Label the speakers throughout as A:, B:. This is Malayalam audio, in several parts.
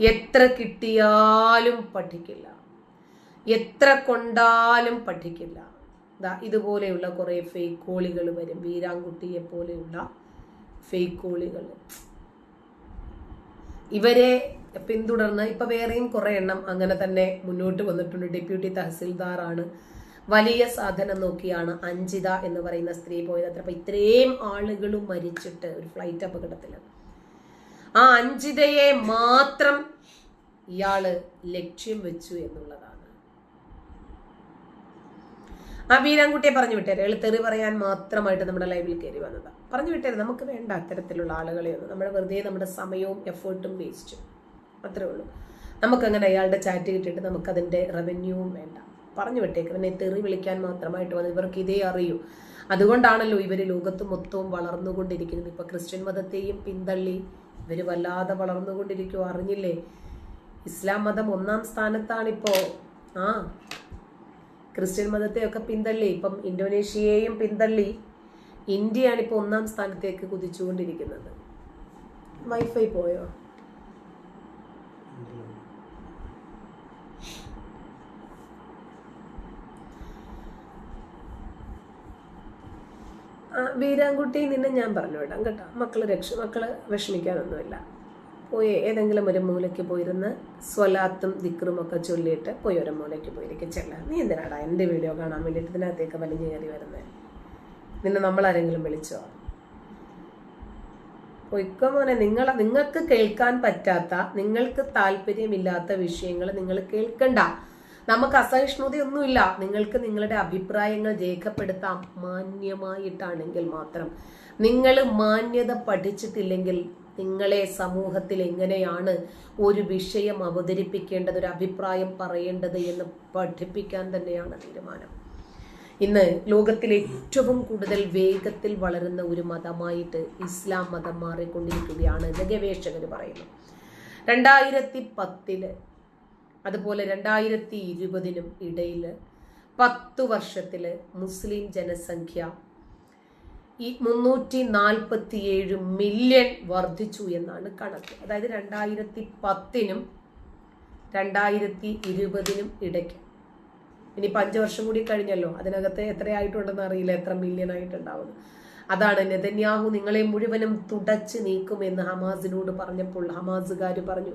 A: എത്ര കിട്ടിയാലും പഠിക്കില്ല. എത്ര കൊണ്ടാലും പഠിക്കില്ല. ഇതുപോലെയുള്ള കുറേ ഫേക്ക് കോളികൾ വരും. വീരാൻകുട്ടിയെ പോലെയുള്ള ഫേക്ക് കോളികൾ. ഇവരെ പിന്തുടർന്ന് ഇപ്പൊ വേറെയും കുറെ എണ്ണം അങ്ങനെ തന്നെ മുന്നോട്ട് വന്നിട്ടുണ്ട്. ഡെപ്യൂട്ടി തഹസിൽദാറാണ്. വലിയ സാധനം നോക്കിയാണ് അഞ്ജിത എന്ന് പറയുന്ന സ്ത്രീ പോയത് അത്ര. ഇത്രയും ആളുകളും മരിച്ചിട്ട് ഒരു ഫ്ലൈറ്റ് അപകടത്തിൽ ആ അഞ്ജിതയെ മാത്രം ഇയാൾ ലക്ഷ്യം വെച്ചു എന്നുള്ളതാണ്. ആ വീരാൻകുട്ടിയെ പറഞ്ഞു വിട്ടേരെ. തെറി പറയാൻ മാത്രമായിട്ട് നമ്മുടെ ലൈവിൽ കയറി വന്നതാണ് പറഞ്ഞു വിട്ടേരെ നമുക്ക് വേണ്ട അത്തരത്തിലുള്ള ആളുകളെയൊന്നും നമ്മുടെ വെറുതെ നമ്മുടെ സമയവും എഫേർട്ടും വേസ്റ്റും അത്രേ ഉള്ളൂ. നമുക്കങ്ങനെ അയാളുടെ ചാറ്റ് കിട്ടിയിട്ട് നമുക്കതിന്റെ റവന്യൂവും വേണ്ട. പറഞ്ഞു വിട്ടേക്ക് പിന്നെ തെറി വിളിക്കാൻ മാത്രമായിട്ട് വന്നു ഇവർക്ക് ഇതേ അറിയൂ. അതുകൊണ്ടാണല്ലോ ഇവർ ലോകത്ത് മൊത്തവും വളർന്നുകൊണ്ടിരിക്കുന്നത്. ഇപ്പൊ ക്രിസ്ത്യൻ മതത്തെയും പിന്തള്ളി ഇവർ വല്ലാതെ വളർന്നുകൊണ്ടിരിക്കും അറിഞ്ഞില്ലേ? ഇസ്ലാം മതം ഒന്നാം സ്ഥാനത്താണിപ്പോ. ആ ക്രിസ്ത്യൻ മതത്തെയൊക്കെ പിന്തള്ളി. ഇപ്പം ഇന്തോനേഷ്യയെയും പിന്തള്ളി. ഇന്ത്യയാണ് ഇപ്പോൾ ഒന്നാം സ്ഥാനത്തേക്ക് കുതിച്ചുകൊണ്ടിരിക്കുന്നത്. വൈഫൈ പോയോ ആ, വീരാൻകുട്ടി നിന്നെ ഞാൻ പറഞ്ഞു വിടാം കേട്ടോ. മക്കൾ രക്ഷ മക്കൾ വിഷമിക്കാനൊന്നുമില്ല. പോയി ഏതെങ്കിലും ഒരു മൂലയ്ക്ക് പോയിരുന്ന് സ്വലാത്തും ദിക്റും ഒക്കെ ചൊല്ലിയിട്ട് പോയി ഒരു മൂലയ്ക്ക് പോയിരിക്കും ചെല്ല നീ എന്തിനാടാ എന്റെ വീഡിയോ കാണാൻ വേണ്ടിയിട്ട് ഇതിനകത്തേക്ക് വലിഞ്ഞു കയറി വരുന്നത് നിന്നെ നമ്മൾ നമ്മളാരെങ്കിലും വിളിച്ചോ? പൊയ്ക്കോ മോനെ നിങ്ങൾ നിങ്ങൾക്ക് കേൾക്കാൻ പറ്റാത്ത നിങ്ങൾക്ക് താല്പര്യമില്ലാത്ത വിഷയങ്ങൾ നിങ്ങൾ കേൾക്കണ്ട. നമുക്ക് അസഹിഷ്ണുതയൊന്നുമില്ല. നിങ്ങൾക്ക് നിങ്ങളുടെ അഭിപ്രായങ്ങൾ രേഖപ്പെടുത്താം. മാന്യമായിട്ടാണെങ്കിൽ മാത്രം. നിങ്ങൾ മാന്യത പഠിച്ചിട്ടില്ലെങ്കിൽ നിങ്ങളെ സമൂഹത്തിൽ എങ്ങനെയാണ് ഒരു വിഷയം അവതരിപ്പിക്കേണ്ടത് ഒരു അഭിപ്രായം പറയേണ്ടത് എന്ന് പഠിപ്പിക്കാൻ തന്നെയാണ് തീരുമാനം. ഇന്ന് ലോകത്തിൽ ഏറ്റവും കൂടുതൽ വേഗത്തിൽ വളരുന്ന ഒരു മതമായിട്ട് ഇസ്ലാം മതം മാറിക്കൊണ്ടിരിക്കുകയാണ് ഗവേഷകർ പറയുന്നു. രണ്ടായിരത്തി പത്തിൽ അതുപോലെ രണ്ടായിരത്തി ഇരുപതിനും ഇടയിൽ പത്ത് വർഷത്തിൽ മുസ്ലിം ജനസംഖ്യ ഈ മുന്നൂറ്റി നാൽപ്പത്തിയേഴ് മില്യൺ വർദ്ധിച്ചു എന്നാണ് കണക്ക്. അതായത് രണ്ടായിരത്തി പത്തിനും രണ്ടായിരത്തി ഇരുപതിനും ഇടയ്ക്ക്. ഇനി അഞ്ച് വർഷം കൂടി കഴിഞ്ഞല്ലോ. അതിനകത്ത് എത്രയായിട്ടുണ്ടെന്ന് അറിയില്ല. എത്ര മില്യൺ ആയിട്ടുണ്ടാവുന്നു. അതാണ് നെതന്യാഹു നിങ്ങളെ മുഴുവനും തുടച്ച് നീക്കുമെന്ന് ഹമാസിനോട് പറഞ്ഞപ്പോൾ ഹമാസുകാർ പറഞ്ഞു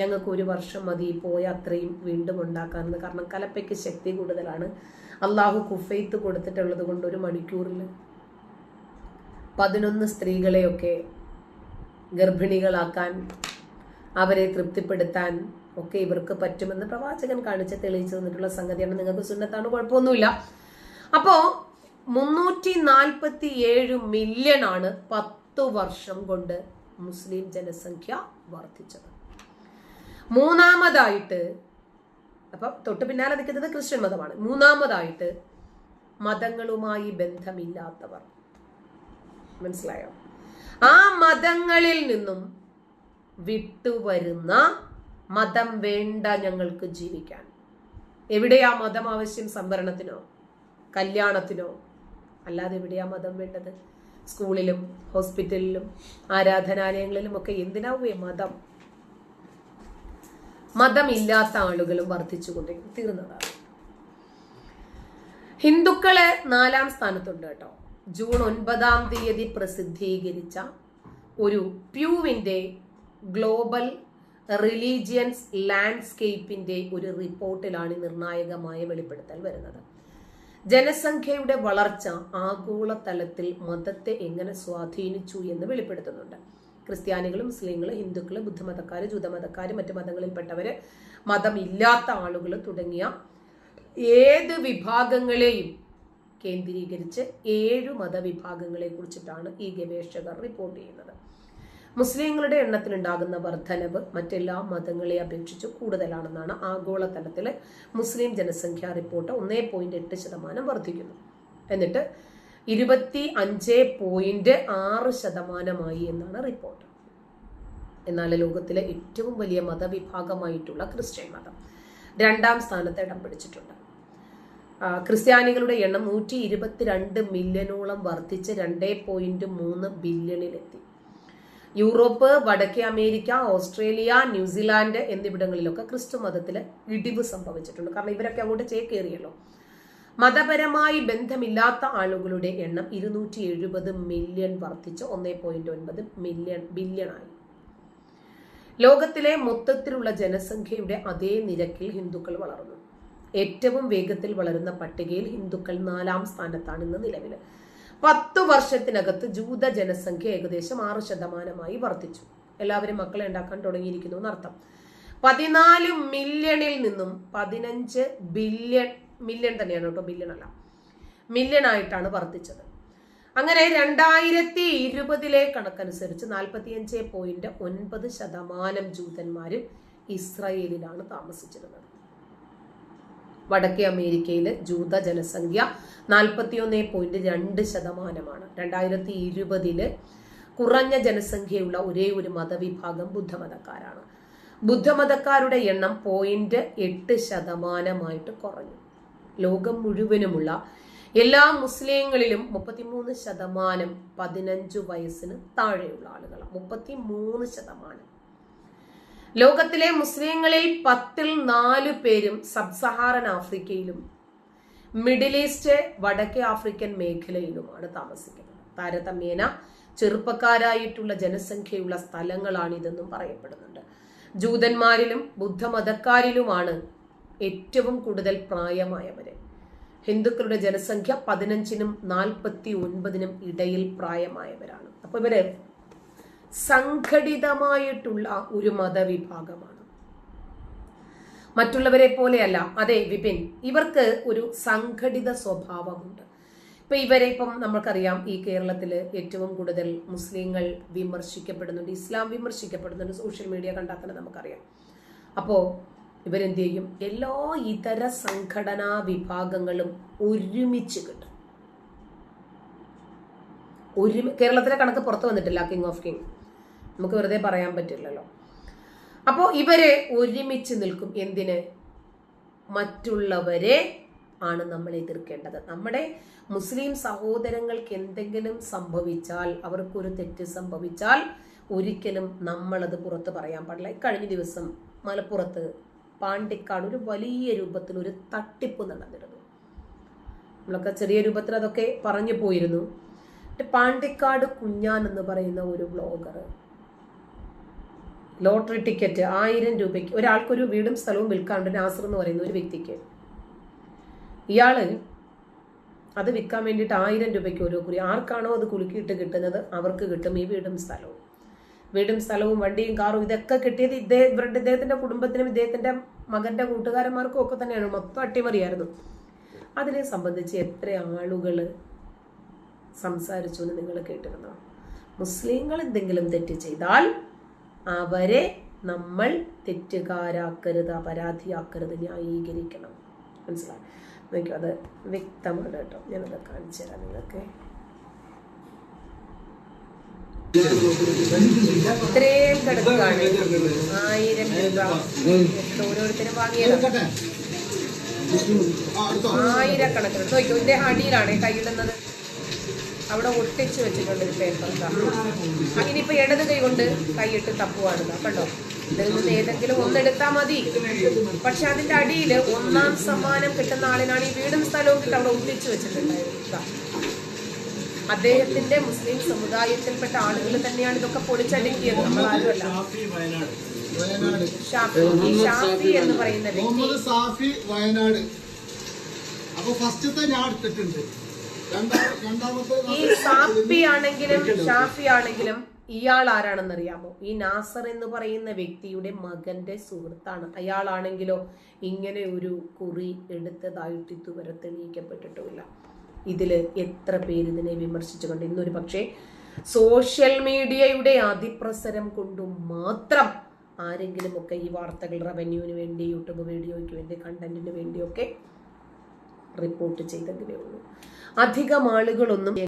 A: ഞങ്ങൾക്ക് ഒരു വർഷം മതി പോയ അത്രയും വീണ്ടും ഉണ്ടാക്കാമെന്ന് കാരണം കലപ്പയ്ക്ക് ശക്തി കൂടുതലാണ്. അള്ളാഹു കുഫൈത്ത് കൊടുത്തിട്ടുള്ളത് കൊണ്ട് ഒരു മണിക്കൂറിൽ പതിനൊന്ന് സ്ത്രീകളെയൊക്കെ ഗർഭിണികളാക്കാൻ അവരെ തൃപ്തിപ്പെടുത്താൻ ഒക്കെ ഇവർക്ക് പറ്റുമെന്ന് പ്രവാചകൻ കാണിച്ച് തെളിയിച്ചു തന്നിട്ടുള്ള സംഗതിയാണ്. നിങ്ങൾക്ക് സുന്നത്താണ് കുഴപ്പമൊന്നുമില്ല. അപ്പോൾ മുന്നൂറ്റി നാൽപ്പത്തി ഏഴ് മില്യൺ ആണ് പത്ത് വർഷം കൊണ്ട് മുസ്ലിം ജനസംഖ്യ വർദ്ധിച്ചത്. മൂന്നാമതായിട്ട് അപ്പം തൊട്ട് പിന്നാലെ നിൽക്കുന്നത് ക്രിസ്ത്യൻ മതമാണ്. മൂന്നാമതായിട്ട് മതങ്ങളുമായി ബന്ധമില്ലാത്തവർ. മനസ്സിലായോ? ആ മതങ്ങളിൽ നിന്നും വിട്ടുവരുന്ന മതം വേണ്ട ഞങ്ങൾക്ക് ജീവിക്കാൻ. എവിടെയാ മതം ആവശ്യം? സംവരണത്തിനോ? കല്യാണത്തിനോ? അല്ലാതെ എവിടെയാ മതം വേണ്ടത്? സ്കൂളിലും ഹോസ്പിറ്റലിലും ആരാധനാലയങ്ങളിലും ഒക്കെ എന്തിനാവുകയെ മതം? മതമില്ലാത്ത ആളുകളും വർദ്ധിച്ചുകൊണ്ടേ തീർന്നതാണ്. ഹിന്ദുക്കൾ നാലാം സ്ഥാനത്തുണ്ട് കേട്ടോ. ജൂൺ ഒൻപതാം തീയതി പ്രസിദ്ധീകരിച്ച ഒരു പ്യൂവിന്റെ ഗ്ലോബൽ റിലീജിയൻസ് ലാൻഡ്സ്കേപ്പിന്റെ ഒരു റിപ്പോർട്ടിലാണ് നിർണായകമായ വെളിപ്പെടുത്തൽ വരുന്നത്. ജനസംഖ്യയുടെ വളർച്ച ആഗോളതലത്തിൽ മതത്തെ എങ്ങനെ സ്വാധീനിച്ചു എന്ന് വെളിപ്പെടുത്തുന്നുണ്ട്. ക്രിസ്ത്യാനികളും മുസ്ലിങ്ങൾ ഹിന്ദുക്കൾ ബുദ്ധമതക്കാർ ജൂതമതക്കാർ മറ്റു മതങ്ങളിൽപ്പെട്ടവർ മതമില്ലാത്ത ആളുകൾ തുടങ്ങിയ ഏത് വിഭാഗങ്ങളെയും കേന്ദ്രീകരിച്ച് ഏഴു മതവിഭാഗങ്ങളെ കുറിച്ചിട്ടാണ് ഈ ഗവേഷകർ റിപ്പോർട്ട് ചെയ്യുന്നത്. മുസ്ലിങ്ങളുടെ എണ്ണത്തിലുണ്ടാകുന്ന വർധനവ് മറ്റെല്ലാ മതങ്ങളെ അപേക്ഷിച്ച് കൂടുതലാണെന്നാണ് ആഗോളതലത്തിൽ മുസ്ലിം ജനസംഖ്യ റിപ്പോർട്ട് ഒന്നേ പോയിന്റ് എട്ട് ശതമാനം വർദ്ധിക്കുന്നു എന്നിട്ട് ഇരുപത്തി അഞ്ച് പോയിന്റ് ആറ് ശതമാനമായി എന്നാണ് റിപ്പോർട്ട്. എന്നാൽ ലോകത്തിലെ ഏറ്റവും വലിയ മതവിഭാഗമായിട്ടുള്ള ക്രിസ്ത്യൻ മതം രണ്ടാം സ്ഥാനത്ത് ഇടം പിടിച്ചിട്ടുണ്ട്. ക്രിസ്ത്യാനികളുടെ എണ്ണം നൂറ്റി ഇരുപത്തിരണ്ട് മില്യണോളം വർദ്ധിച്ച് രണ്ടേ പോയിന്റ് മൂന്ന് ബില്യണിലെത്തി. യൂറോപ്പ് വടക്കേ അമേരിക്ക ഓസ്ട്രേലിയ ന്യൂസിലാൻഡ് എന്നിവിടങ്ങളിലൊക്കെ ക്രിസ്തു മതത്തിൽ ഇടിവ് സംഭവിച്ചിട്ടുണ്ട്. കാരണം ഇവരൊക്കെ അങ്ങോട്ട് ചേക്കേറിയല്ലോ. മതപരമായി ബന്ധമില്ലാത്ത ആളുകളുടെ എണ്ണം ഇരുന്നൂറ്റി എഴുപത് മില്യൺ വർദ്ധിച്ച് ഒന്നേ പോയിന്റ് ഒൻപത് മില്യൺ ബില്യണായി ലോകത്തിലെ മൊത്തത്തിലുള്ള ജനസംഖ്യയുടെ അതേ നിരക്കിൽ ഹിന്ദുക്കൾ വളർന്നു. ഏറ്റവും വേഗത്തിൽ വളരുന്ന പട്ടികയിൽ ഹിന്ദുക്കൾ നാലാം സ്ഥാനത്താണ് ഇന്ന് നിലവിൽ. പത്തു വർഷത്തിനകത്ത് ജൂത ജനസംഖ്യ ഏകദേശം ആറ് ശതമാനമായി വർദ്ധിച്ചു. എല്ലാവരും മക്കളെ ഉണ്ടാക്കാൻ തുടങ്ങിയിരിക്കുന്നു എന്നർത്ഥം. പതിനാല് മില്യണിൽ നിന്നും പതിനഞ്ച് ബില്യൺ മില്യൺ തന്നെയാണ് കേട്ടോ ബില്യൺ അല്ല. മില്യൺ ആയിട്ടാണ് വർദ്ധിച്ചത്. അങ്ങനെ രണ്ടായിരത്തി ഇരുപതിലെ കണക്കനുസരിച്ച് നാൽപ്പത്തിയഞ്ച് പോയിന്റ് ഒൻപത് ശതമാനം ജൂതന്മാരും ഇസ്രയേലിലാണ് താമസിച്ചിരുന്നത്. വടക്കേ അമേരിക്കയിലെ ജൂത ജനസംഖ്യ നാൽപ്പത്തിയൊന്ന് പോയിന്റ് രണ്ട് ശതമാനമാണ്. രണ്ടായിരത്തി ഇരുപതിൽ കുറഞ്ഞ ജനസംഖ്യയുള്ള ഒരേ ഒരു മതവിഭാഗം ബുദ്ധമതക്കാരാണ്. ബുദ്ധമതക്കാരുടെ എണ്ണം പോയിന്റ് എട്ട് ശതമാനമായിട്ട് കുറഞ്ഞു. ലോകം മുഴുവനുമുള്ള എല്ലാ മുസ്ലിങ്ങളിലും മുപ്പത്തിമൂന്ന് ശതമാനം പതിനഞ്ചു വയസ്സിന് താഴെയുള്ള ആളുകളാണ്. മുപ്പത്തിമൂന്ന് ശതമാനം. ലോകത്തിലെ മുസ്ലിങ്ങളിൽ പത്തിൽ നാല് പേരും സബ് സഹാറൻ ആഫ്രിക്കയിലും മിഡിൽ ഈസ്റ്റ് വടക്കേ ആഫ്രിക്കൻ മേഖലയിലുമാണ് താമസിക്കുന്നത്. താരതമ്യേന ചെറുപ്പക്കാരായിട്ടുള്ള ജനസംഖ്യയുള്ള സ്ഥലങ്ങളാണ് ഇതെന്നും പറയപ്പെടുന്നുണ്ട്. ജൂതന്മാരിലും ബുദ്ധമതക്കാരിലുമാണ് ഏറ്റവും കൂടുതൽ പ്രായമായവർ ഹിന്ദുക്കളുടെ ജനസംഖ്യ പതിനഞ്ചിനും നാൽപ്പത്തി ഒൻപതിനും ഇടയിൽ പ്രായമായവരാണ്. അപ്പോൾ ഇവർ സംഘടിതമായിട്ടുള്ള ഒരു മതവിഭാഗമാണ്. മറ്റുള്ളവരെ പോലെയല്ല. അതെ വിപിൻ ഇവർക്ക് ഒരു സംഘടിത സ്വഭാവമുണ്ട്. ഇപ്പൊ ഇവരെ ഇപ്പം നമുക്കറിയാം ഈ കേരളത്തിൽ ഏറ്റവും കൂടുതൽ മുസ്ലിങ്ങൾ വിമർശിക്കപ്പെടുന്നുണ്ട് ഇസ്ലാം വിമർശിക്കപ്പെടുന്നുണ്ട് സോഷ്യൽ മീഡിയ കണ്ടാൽ തന്നെ നമുക്കറിയാം. അപ്പോ ഇവരെന്ത് ചെയ്യും എല്ലാ ഇതര സംഘടനാ വിഭാഗങ്ങളും ഒരുമിച്ച് കിട്ടും. ഒരു കേരളത്തിലെ കണക്ക് പുറത്ത് വന്നിട്ടില്ല കിങ് ഓഫ് കിങ് നമുക്ക് വെറുതെ പറയാൻ പറ്റില്ലല്ലോ. അപ്പോൾ ഇവരെ ഒരുമിച്ച് നിൽക്കും. എന്തിന്? മറ്റുള്ളവരെ ആണ് നമ്മൾ എതിർക്കേണ്ടത്. നമ്മുടെ മുസ്ലിം സഹോദരങ്ങൾക്ക് എന്തെങ്കിലും സംഭവിച്ചാൽ അവർക്കൊരു തെറ്റ് സംഭവിച്ചാൽ ഒരിക്കലും നമ്മളത് പുറത്ത് പറയാൻ പാടില്ല. കഴിഞ്ഞ ദിവസം മലപ്പുറത്ത് പാണ്ടിക്കാട് ഒരു വലിയ രൂപത്തിൽ ഒരു തട്ടിപ്പ് നടന്നിരുന്നു. നമ്മളൊക്കെ ചെറിയ രൂപത്തിൽ അതൊക്കെ പറഞ്ഞു പോയിരുന്നു. പാണ്ടിക്കാട് കുഞ്ഞാൻ എന്ന് പറയുന്ന ഒരു ബ്ലോഗർ. ലോട്ടറി ടിക്കറ്റ് ആയിരം രൂപയ്ക്ക് ഒരാൾക്കൊരു വീടും സ്ഥലവും വിൽക്കാണ്ട് നാസർ എന്ന് പറയുന്ന ഒരു വ്യക്തിക്ക്. ഇയാൾ അത് വിൽക്കാൻ വേണ്ടിയിട്ട് ആയിരം രൂപയ്ക്ക് ഓരോ കുറി ആർക്കാണോ അത് കുലുക്കിയിട്ട് കിട്ടുന്നത് അവർക്ക് കിട്ടും ഈ വീടും സ്ഥലവും. വീടും സ്ഥലവും വണ്ടിയും കാറും ഇതൊക്കെ കിട്ടിയത് ഇദ്ദേഹം ഇവരുടെ ഇദ്ദേഹത്തിന്റെ കുടുംബത്തിനും ഇദ്ദേഹത്തിന്റെ മകന്റെ കൂട്ടുകാരന്മാർക്കും ഒക്കെ തന്നെയാണ്. മൊത്തം അട്ടിമറിയായിരുന്നു. അതിനെ സംബന്ധിച്ച് എത്ര ആളുകൾ സംസാരിച്ചു എന്ന് നിങ്ങൾ കേട്ടിരുന്നോ? മുസ്ലിങ്ങൾ എന്തെങ്കിലും തെറ്റ് ചെയ്താൽ അവരെ നമ്മൾ തെറ്റുകാരാക്കരുത് അപരാധിയാക്കരുത് ന്യായീകരിക്കണം. മനസ്സിലായി? നോക്കൂ അത് വ്യക്തമാണ് കേട്ടോ. ഞാനത് കാണിച്ചു തരാം നിങ്ങൾക്ക്. ഇത്രയും കിടക്കുകയാണ് ആയിരം രൂപ. ഓരോരുത്തരും ആയിരക്കണക്കിന്. നോക്കൂ ഇതിന്റെ അടിയിലാണ് കൈയിടുന്നത് അവിടെ ഒട്ടിച്ച് വെച്ചിട്ടുണ്ട് ഒരു പേപ്പർ ഇനിയിപ്പോ ഇടത് കൈ കൊണ്ട് കൈയിട്ട് തപ്പുവാണ് കേട്ടോ ഇതിൽ നിന്ന് ഏതെങ്കിലും ഒന്നെടുത്താ മതി. പക്ഷെ അതിന്റെ അടിയിൽ ഒന്നാം സമ്മാനം കിട്ടുന്ന ആളിനാണ് ഈ വീടും സ്ഥലവും കിട്ടും. അവിടെ ഒട്ടിച്ചു വെച്ചിട്ടുണ്ടായിരുന്നു. അദ്ദേഹത്തിന്റെ മുസ്ലിം സമുദായത്തിൽപ്പെട്ട ആളുകൾ തന്നെയാണ് ഇതൊക്കെ പൊളിച്ചടുക്കിയത്. നമ്മൾ ആരുമല്ല.
B: വയനാട്.
A: ഷാഫി എന്ന് പറയുന്ന വ്യക്തി.
B: മുഹമ്മദ് സാഫി വയനാട്. അപ്പൊ ഫസ്റ്റത്തെ ഞാൻ എടുത്തിട്ടുണ്ട്.
A: ഈ സാഫി ആണെങ്കിലും ഷാഫി ആണെങ്കിലും ഇയാൾ ആരാണെന്നറിയാമോ? ഈ നാസർ എന്ന് പറയുന്ന വ്യക്തിയുടെ മകന്റെ സുഹൃത്താണ്. അയാളാണെങ്കിലോ ഇങ്ങനെ ഒരു കുറി എടുത്തതായിട്ട് ഇതുവരെ തെളിയിക്കപ്പെട്ടിട്ടുമില്ല. ഇതിൽ എത്ര പേര് ഇതിനെ വിമർശിച്ചുകൊണ്ട് ഇന്നൊരു പക്ഷേ സോഷ്യൽ മീഡിയയുടെ അതിപ്രസരം കൊണ്ട് മാത്രം ആരെങ്കിലും ഒക്കെ ഈ വാർത്തകൾ റവന്യൂവിന് വേണ്ടി യൂട്യൂബ് വീഡിയോയ്ക്ക് വേണ്ടി കണ്ടന്റിന് വേണ്ടിയൊക്കെ റിപ്പോർട്ട് ചെയ്തെങ്കിലേ ഉള്ളൂ. അധികം ആളുകളൊന്നും